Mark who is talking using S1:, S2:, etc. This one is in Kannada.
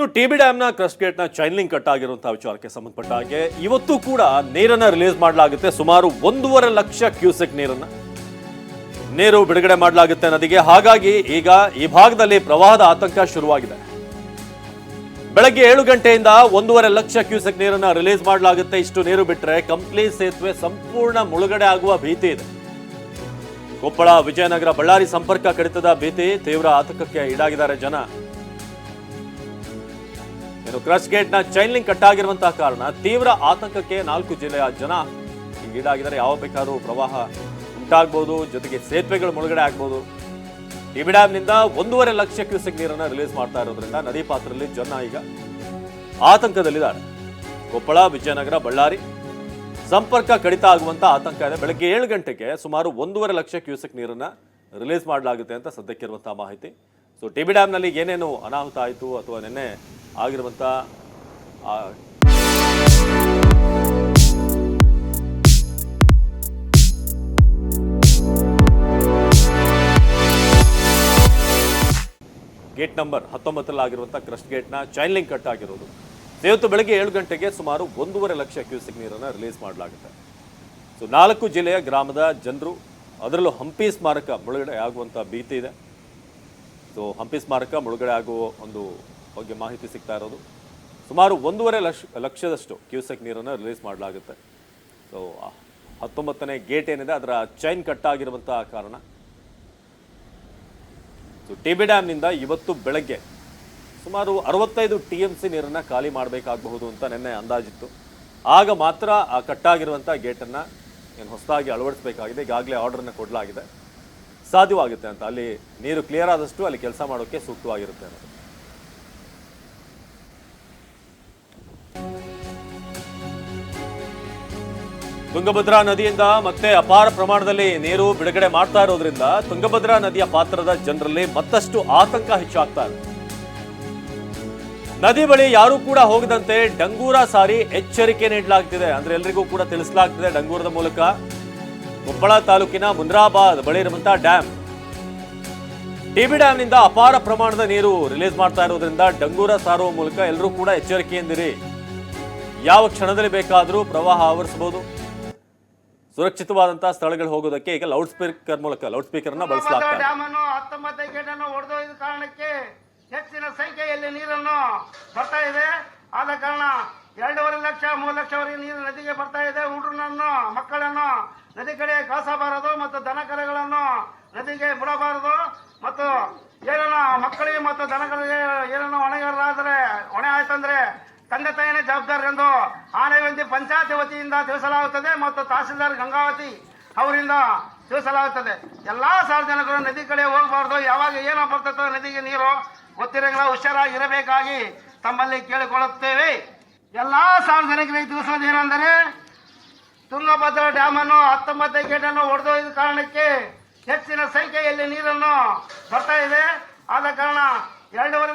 S1: ಇನ್ನು ಟಿ ಬಿ ಡ್ಯಾಮ್ನ ಕ್ರಸ್ಟ್ ಗೇಟ್ನ ಚೈನ್ಲಿಂಗ್ ಕಟ್ ಆಗಿರುವಂತಹ ವಿಚಾರಕ್ಕೆ ಸಂಬಂಧಪಟ್ಟ ಹಾಗೆ ಇವತ್ತು ಕೂಡ ನೀರನ್ನ ರಿಲೀಸ್ ಮಾಡಲಾಗುತ್ತೆ. ಸುಮಾರು ಒಂದೂವರೆ ಲಕ್ಷ ಕ್ಯೂಸೆಕ್ ನೀರನ್ನ ನೀರು ಬಿಡುಗಡೆ ಮಾಡಲಾಗುತ್ತೆ ನದಿಗೆ. ಹಾಗಾಗಿ ಈಗ ಈ ಭಾಗದಲ್ಲಿ ಪ್ರವಾಹದ ಆತಂಕ ಶುರುವಾಗಿದೆ. ಬೆಳಗ್ಗೆ ಏಳು ಗಂಟೆಯಿಂದ ಒಂದೂವರೆ ಲಕ್ಷ ಕ್ಯೂಸೆಕ್ ನೀರನ್ನ ರಿಲೀಸ್ ಮಾಡಲಾಗುತ್ತೆ. ಇಷ್ಟು ನೀರು ಬಿಟ್ಟರೆ ಕಂಪ್ಲಿ ಸೇತುವೆ ಸಂಪೂರ್ಣ ಮುಳುಗಡೆ ಆಗುವ ಭೀತಿ ಇದೆ. ಕೊಪ್ಪಳ, ವಿಜಯನಗರ, ಬಳ್ಳಾರಿ ಸಂಪರ್ಕ ಕಡಿತದ ಭೀತಿ ತೀವ್ರ ಆತಂಕಕ್ಕೆ ಈಡಾಗಿದ್ದಾರೆ ಜನ. ಇನ್ನು ಕ್ರಶ್ ಗೇಟ್ನ ಚೈನ್ಲಿಂಗ್ ಕಟ್ ಆಗಿರುವಂತಹ ಕಾರಣ ತೀವ್ರ ಆತಂಕಕ್ಕೆ ನಾಲ್ಕು ಜಿಲ್ಲೆಯ ಜನ ಈಡಾಗಿದ್ದಾರೆ ಯಾವ ಬೇಕಾದ್ರೂ ಪ್ರವಾಹ ಉಂಟಾಗ್ಬೋದು, ಜೊತೆಗೆ ಸೇತುವೆಗಳು ಮುಳುಗಡೆ ಆಗ್ಬೋದು. ಟಿಬಿ ಡ್ಯಾಮ್ನಿಂದ ಒಂದೂವರೆ ಲಕ್ಷ ಕ್ಯೂಸೆಕ್ ನೀರನ್ನು ರಿಲೀಸ್ ಮಾಡ್ತಾ ಇರೋದ್ರಿಂದ ನದಿ ಪಾತ್ರದಲ್ಲಿ ಜನ ಈಗ ಆತಂಕದಲ್ಲಿದ್ದಾರೆ. ಕೊಪ್ಪಳ, ವಿಜಯನಗರ, ಬಳ್ಳಾರಿ ಸಂಪರ್ಕ ಕಡಿತ ಆಗುವಂತ ಆತಂಕ ಇದೆ. ಬೆಳಗ್ಗೆ ಏಳು ಗಂಟೆಗೆ ಸುಮಾರು ಒಂದೂವರೆ ಲಕ್ಷ ಕ್ಯೂಸೆಕ್ ನೀರನ್ನ ರಿಲೀಸ್ ಮಾಡಲಾಗುತ್ತೆ ಅಂತ ಸದ್ಯಕ್ಕಿರುವಂತಹ ಮಾಹಿತಿ. ಸೊ ಟಿ ಬಿ ಡ್ಯಾಮ್ನಲ್ಲಿ ಏನೇನು ಅನಾಹುತ ಆಯಿತು ಅಥವಾ ನಿನ್ನೆ ಆಗಿರುವಂಥ ಗೇಟ್ ನಂಬರ್ ಹತ್ತೊಂಬತ್ತರಲ್ಲಿ ಆಗಿರುವಂಥ ಕ್ರಸ್ಟ್ ಗೇಟ್ನ ಚೈನ್ ಲಿಂಕ್ ಕಟ್ ಆಗಿರೋದು. ಇವತ್ತು ಬೆಳಗ್ಗೆ ಏಳು ಗಂಟೆಗೆ ಸುಮಾರು ಒಂದೂವರೆ ಲಕ್ಷ ಕ್ಯೂಸೆಕ್ ನೀರನ್ನು ರಿಲೀಸ್ ಮಾಡಲಾಗುತ್ತೆ. ಸೊ, ನಾಲ್ಕು ಜಿಲ್ಲೆಯ ಗ್ರಾಮದ ಜನರು, ಅದರಲ್ಲೂ ಹಂಪಿ ಸ್ಮಾರಕ ಮುಳುಗಡೆ ಆಗುವಂಥ ಭೀತಿ ಇದೆ. ಸೊ, ಹಂಪಿ ಸ್ಮಾರಕ ಮುಳುಗಡೆ ಆಗುವ ಒಂದು ಬಗ್ಗೆ ಮಾಹಿತಿ ಸಿಗ್ತಾ ಇರೋದು. ಸುಮಾರು ಒಂದೂವರೆ ಲಕ್ಷ, ಲಕ್ಷದಷ್ಟು ಕ್ಯೂಸೆಕ್ ನೀರನ್ನು ರಿಲೀಸ್ ಮಾಡಲಾಗುತ್ತೆ. ಸೊ ಹತ್ತೊಂಬತ್ತನೇ ಗೇಟ್ ಏನಿದೆ, ಅದರ ಚೈನ್ ಕಟ್ ಆಗಿರುವಂಥ ಕಾರಣ. ಸೊ ಟಿ ಬಿ ಡ್ಯಾಮ್ನಿಂದ ಇವತ್ತು ಬೆಳಗ್ಗೆ ಸುಮಾರು ಅರವತ್ತೈದು ಟಿ ಎಂ ಸಿ ನೀರನ್ನು ಖಾಲಿ ಮಾಡಬೇಕಾಗಬಹುದು ಅಂತ ನಿನ್ನೆ ಅಂದಾಜಿತ್ತು. ಆಗ ಮಾತ್ರ ಆ ಕಟ್ಟಾಗಿರುವಂಥ ಗೇಟನ್ನು ಏನು ಹೊಸದಾಗಿ ಅಳವಡಿಸಬೇಕಾಗಿದೆ, ಈಗಾಗಲೇ ಆರ್ಡರ್ನ ಕೊಡಲಾಗಿದೆ. ಸಾಧ್ಯವಾಗುತ್ತೆ ಅಂತ. ಅಲ್ಲಿ ನೀರು ಕ್ಲಿಯರ್ ಆದಷ್ಟು ಅಲ್ಲಿ ಕೆಲಸ ಮಾಡೋಕ್ಕೆ ಸೂಕ್ತವಾಗಿರುತ್ತೆ ಅನ್ನೋದು. ತುಂಗಭದ್ರಾ ನದಿಯಿಂದ ಮತ್ತೆ ಅಪಾರ ಪ್ರಮಾಣದಲ್ಲಿ ನೀರು ಬಿಡುಗಡೆ ಮಾಡ್ತಾ ಇರೋದ್ರಿಂದ ತುಂಗಭದ್ರಾ ನದಿಯ ಪಾತ್ರದ ಜನರಲ್ಲಿ ಮತ್ತಷ್ಟು ಆತಂಕ ಹೆಚ್ಚಾಗ್ತಾ ಇದೆ. ನದಿ ಬಳಿ ಯಾರೂ ಕೂಡ ಹೋಗದಂತೆ ಡಂಗೂರ ಸಾರಿ ಎಚ್ಚರಿಕೆ ನೀಡಲಾಗ್ತಿದೆ. ಅಂದ್ರೆ ಎಲ್ರಿಗೂ ಕೂಡ ತಿಳಿಸಲಾಗ್ತಿದೆ ಡಂಗೂರದ ಮೂಲಕ. ಕೊಪ್ಪಳ ತಾಲೂಕಿನ ಮುಂದ್ರಾಬಾದ್ ಬಳಿ ಇರುವಂತಹ ಡ್ಯಾಮ್ ಟಿಬಿ ಡ್ಯಾಮ್ನಿಂದ ಅಪಾರ ಪ್ರಮಾಣದ ನೀರು ರಿಲೀಸ್ ಮಾಡ್ತಾ ಇರೋದ್ರಿಂದ ಡಂಗೂರ ಸಾರುವ ಮೂಲಕ ಎಲ್ಲರೂ ಕೂಡ ಎಚ್ಚರಿಕೆಯಿಂದಿರಿ. ಯಾವ ಕ್ಷಣದಲ್ಲಿ ಬೇಕಾದರೂ ಪ್ರವಾಹ ಆವರಿಸಬಹುದು. ಸುರಕ್ಷಿತವಾದಂತಹ ಸ್ಥಳಗಳು ಹೋಗೋದಕ್ಕೆ ಈಗ ಲೌಡ್ ಸ್ಪೀಕರ್ ಮೂಲಕ ಲೌಡ್ ಸ್ಪೀಕರ್ ಅನ್ನ ಬಳಸಲಾಗ್ತಾ ಇದೆ.
S2: ಡ್ಯಾಮ್ ಅನ್ನು ಹತ್ತೊಂಬತ್ತನೇ ಗೇಟ್ ಅನ್ನು ಒಡೆದೊಯ್ದ ಕಾರಣಕ್ಕೆ ಹೆಚ್ಚಿನ ಸಂಖ್ಯೆಯಲ್ಲಿ ನೀರನ್ನು ಬರ್ತಾ ಇದೆ. ಆದ ಕಾರಣ ಎರಡೂವರೆ ಲಕ್ಷ ಮೂರು ಲಕ್ಷವರೆಗೆ ನೀರು ನದಿಗೆ ಬರ್ತಾ ಇದೆ. ಹುಡುಗರನ್ನು ಮಕ್ಕಳನ್ನು ನದಿ ಕಡೆ ಕಳಿಸಬಾರದು ಮತ್ತು ದನಕರಗಳನ್ನು ನದಿಗೆ ಬಿಡಬಾರದು ಮತ್ತು ಏನನ್ನ ಮಕ್ಕಳಿಗೆ ಮತ್ತು ದನಗಳಿಗೆ ಏನನ್ನ ಹೊಣೆಗಾರರಾದರೆ ಹೊಣೆ ಆಯ್ತಂದ್ರೆ ತಂದೆ ತಾಯಿನೇ ಜವಾಬ್ದಾರಿ ಎಂದು ಆನೆವಂತಿ ಪಂಚಾಯತಿ ವತಿಯಿಂದ ತಿಳಿಸಲಾಗುತ್ತದೆ ಮತ್ತು ತಹಸೀಲ್ದಾರ್ ಗಂಗಾವತಿ ಅವರಿಂದ ತಿಳಿಸಲಾಗುತ್ತದೆ. ಎಲ್ಲ ಸಾರ್ವಜನಿಕರು ನದಿ ಕಡೆ ಹೋಗಬಾರ್ದು. ಯಾವಾಗ ಏನೋ ಬರ್ತದೋ ನದಿಗೆ ನೀರು ಗೊತ್ತಿರಂಗಿಲ್ಲ. ಹುಷಾರಾಗಿರಬೇಕಾಗಿ ತಮ್ಮಲ್ಲಿ ಕೇಳಿಕೊಳ್ಳುತ್ತೇವೆ. ಎಲ್ಲ ಸಾರ್ವಜನಿಕರಿಗೆ ತಿಳಿಸೋದೇನೆಂದರೆ ತುಂಗಭದ್ರಾ ಡ್ಯಾಮ್ ಅನ್ನು ಗೇಟನ್ನು ಒಡೆದೊಯ್ದ ಕಾರಣಕ್ಕೆ ಹೆಚ್ಚಿನ ಸಂಖ್ಯೆಯಲ್ಲಿ ನೀರನ್ನು ಬರ್ತಾ ಇದೆ. ಆದ ಕಾರಣ ಎರಡೂವರೆ